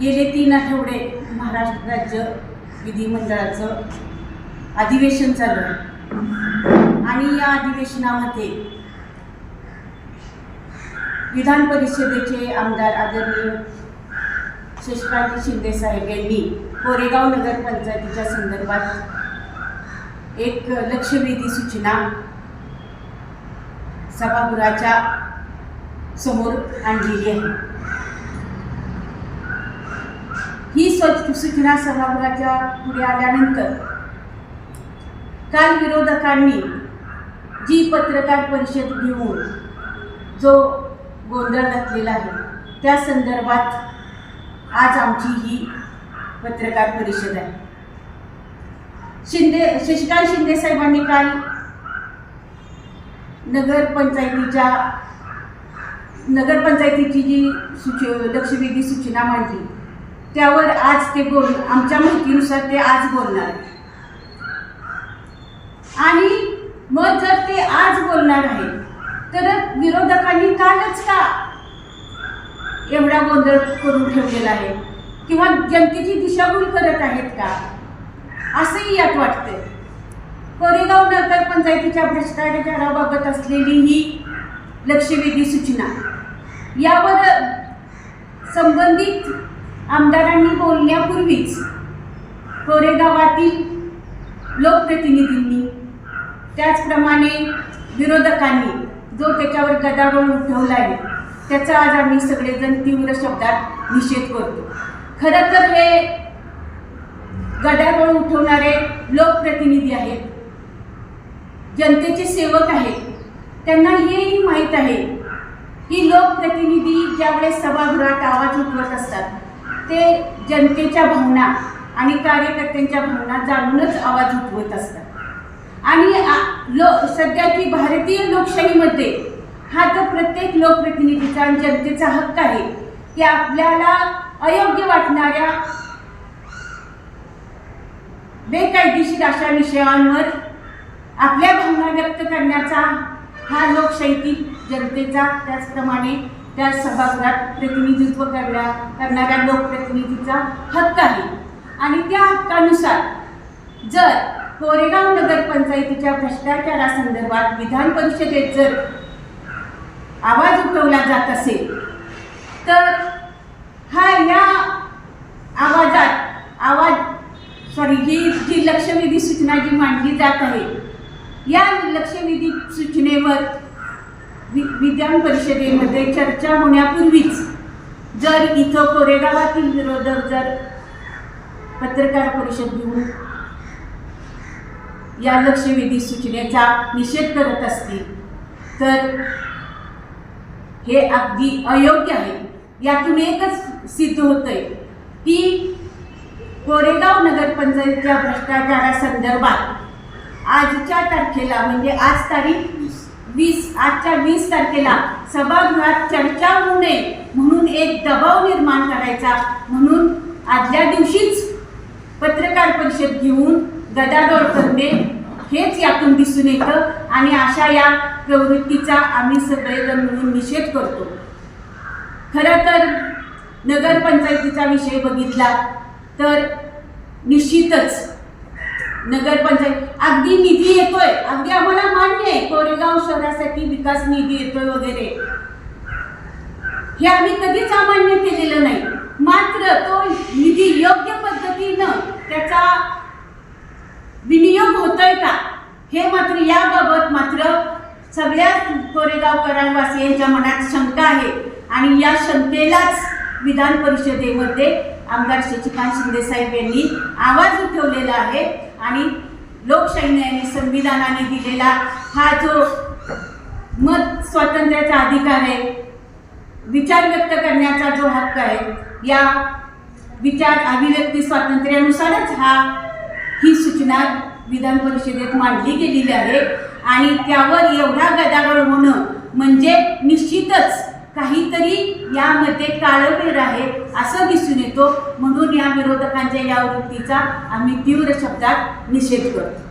गेले तीन आठवडे महाराष्ट्र राज्य विधिमंडळाचं अधिवेशन चालू आहे. आणि या अधिवेशनामध्ये विधान परिषदेचे आमदार आदरणीय शशिकांत शिंदे साहेब यांनी कोरेगाव नगरपंचायतीच्या संदर्भात एक लक्षवेधी सूचना सभागृहाच्या समोर आणलेली आहे. ही स्व- सूचना सभागृहाच्या पुढे आल्यानंतर काल विरोधकांनी जी पत्रकार परिषद घेऊन जो गोंधळ घातलेला आहे त्या संदर्भात आज आमची ही पत्रकार परिषद आहे. शिंदे शशिकांत शिंदे साहेबांनी काल नगरपंचायतीच्या नगरपंचायतीची जी सूच लक्षवेधी सूचना मांडली त्यावर आज ते बोल आमच्या माहितीनुसार ते आज बोलणार आहे आणि मग जर ते आज बोलणार आहे तर विरोधकांनी कालच का एवढा गोंधळ करून ठेवलेला आहे? किंवा जनतेची दिशाभूल करत आहेत का? असंही यात वाटतंय. कोरेगाव नगर पंचायतीच्या भ्रष्टाचाराबाबत असलेली ही लक्षवेधी सूचना यावर संबंधित आमदारांनी बोलण्यापूर्वीच कोरेगावातील लोकप्रतिनिधींनी त्याचप्रमाणे विरोधकांनी जो त्याच्यावर गदारोळ उठवला आहे त्याचा आज आम्ही सगळेजण तीव्र शब्दात निषेध करतो. खरं तर हे गदारोळ उठवणारे लोकप्रतिनिधी आहेत जनतेचे सेवक आहेत त्यांना हेही माहीत आहे की लोकप्रतिनिधी ज्यावेळेस सभागृहात आवाज उठवत असतात ते जनतेच्या भावना आणि कार्यकर्त्यांच्या भावना जाणूनच आवाज उठवत असतात. आणि लो सध्याची भारतीय लोकशाहीमध्ये हा तर प्रत्येक लोकप्रतिनिधीचा आणि जनतेचा हक्क आहे. की आपल्याला अयोग्य वाटणाऱ्या बेकायदेशीर अशा विषयांवर आपल्या भावना व्यक्त करण्याचा हा लोकशाहीतील जनतेचा त्याचप्रमाणे त्या सभागृहात प्रतिनिधित्व करण्या करणाऱ्या लोकप्रतिनिधीचा हक्क आहे. आणि त्या हक्कानुसार जर कोरेगाव नगरपंचायतीच्या भ्रष्टाचारासंदर्भात विधान परिषदेत जर आवाज उठवला जात असेल तर हा या आवाजात आवाज सॉरी ही जी लक्षवेधी सूचना जी मांडली जात आहे या लक्षवेधी सूचनेवर वि विधान परिषदेमध्ये चर्चा होण्यापूर्वीच जर इथं कोरेगावातील विरोधक जर पत्रकार परिषद घेऊन या लक्षवेधी सूचनेचा निषेध करत असतील तर हे अगदी अयोग्य आहे. यातून एकच सिद्ध होतंय की कोरेगाव नगरपंचायतीच्या भ्रष्टाचारासंदर्भात आजच्या तारखेला म्हणजे आज तारीख वीस आजच्या वीस तारखेला सभागृहात चर्चा होऊ नये म्हणून एक दबाव निर्माण करायचा. म्हणून आदल्या दिवशीच पत्रकार परिषद घेऊन गदारोळ करणे हेच यातून दिसून येतं आणि अशा या प्रवृत्तीचा आम्ही सगळेजण मिळून निषेध करतो. खरं तर नगरपंचायतीचा विषय बघितला तर निश्चितच नगरपंचायत. अगदी निधी येतोय. अगदी आम्हाला मान्य आहे. कोरेगाव शहरासाठी विकास निधी येतोय वगैरे. हे आम्ही कधीच अमान्य केलेलं नाही. मात्र तो निधी योग्य पद्धतीनं त्याचा विनियोग होतोय का? हे मात्र याबाबत मात्र सगळ्या कोरेगावकरांवासियांच्या मनात शंका आहे. आणि या शंकेलाच विधान परिषदेमध्ये आमदार शशिकांत शिंदेसाहेब यांनी आवाज उठवलेला आहे. आणि लोकशाहीने आणि संविधानाने दिलेला हा जो मत स्वातंत्र्याचा अधिकार आहे विचार व्यक्त करण्याचा जो हक्क आहे या विचार अभिव्यक्ती स्वातंत्र्यानुसारच हा ही सूचना विधान परिषदेत मांडली गेलेली आहे. आणि त्यावर एवढा गदारोळ होणं म्हणजे निश्चितच काहीतरी यामध्ये काळवेर आहे असं दिसून येतो. म्हणून या विरोधकांच्या या वृत्तीचा आम्ही तीव्र शब्दात निषेध करतो.